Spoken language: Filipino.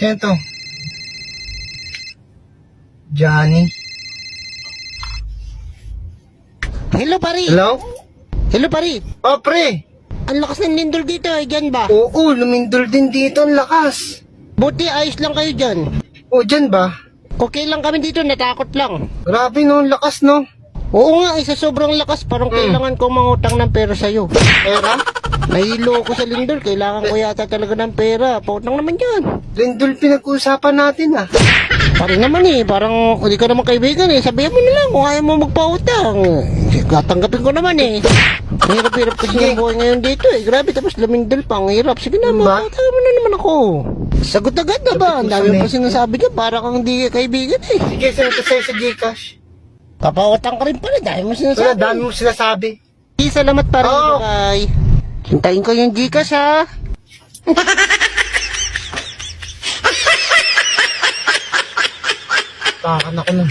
Sino to? Johnny. Hello, pari. Hello? Hello, pari. Oh, pre. Ang lakas ng lindol dito, eh. Dyan ba? Oo, lumindol din dito. Ang lakas. Buti, ayos lang kayo dyan. Oh, dyan ba? Okay lang kami dito, natakot lang. Grabe no, ang lakas no. Oo nga, isa sobrang lakas. Parang kailangan kong mangutang ng pera sa'yo. Pera? Nahilo ko sa lindol. Kailangan ko yata talaga ng pera. Pautang naman yan. Lindol pinag-uusapan natin ah. Pare naman eh, parang hindi ka naman kaibigan eh. Sabihin mo na lang kung ayaw mo magpautang. Tatanggapin ko naman eh. Hirap-hirap kasi ng buhay ngayon dito eh. Grabe, tapos lumindol pa. Ang hirap. Sige na, magpautang mo na naman ako. Sagot agad na ba? Ang dami pa sinasabi niya, para kang hindi kaibigan eh. Sige, ko sa'yo sa Gcash. Papautang ka rin pala, dahil mo Wala, sinasabi. dami mo sinasabi. Salamat pa rin. Oo. Bye. Hintayin ko yung Gcash ha. Takan ako ah.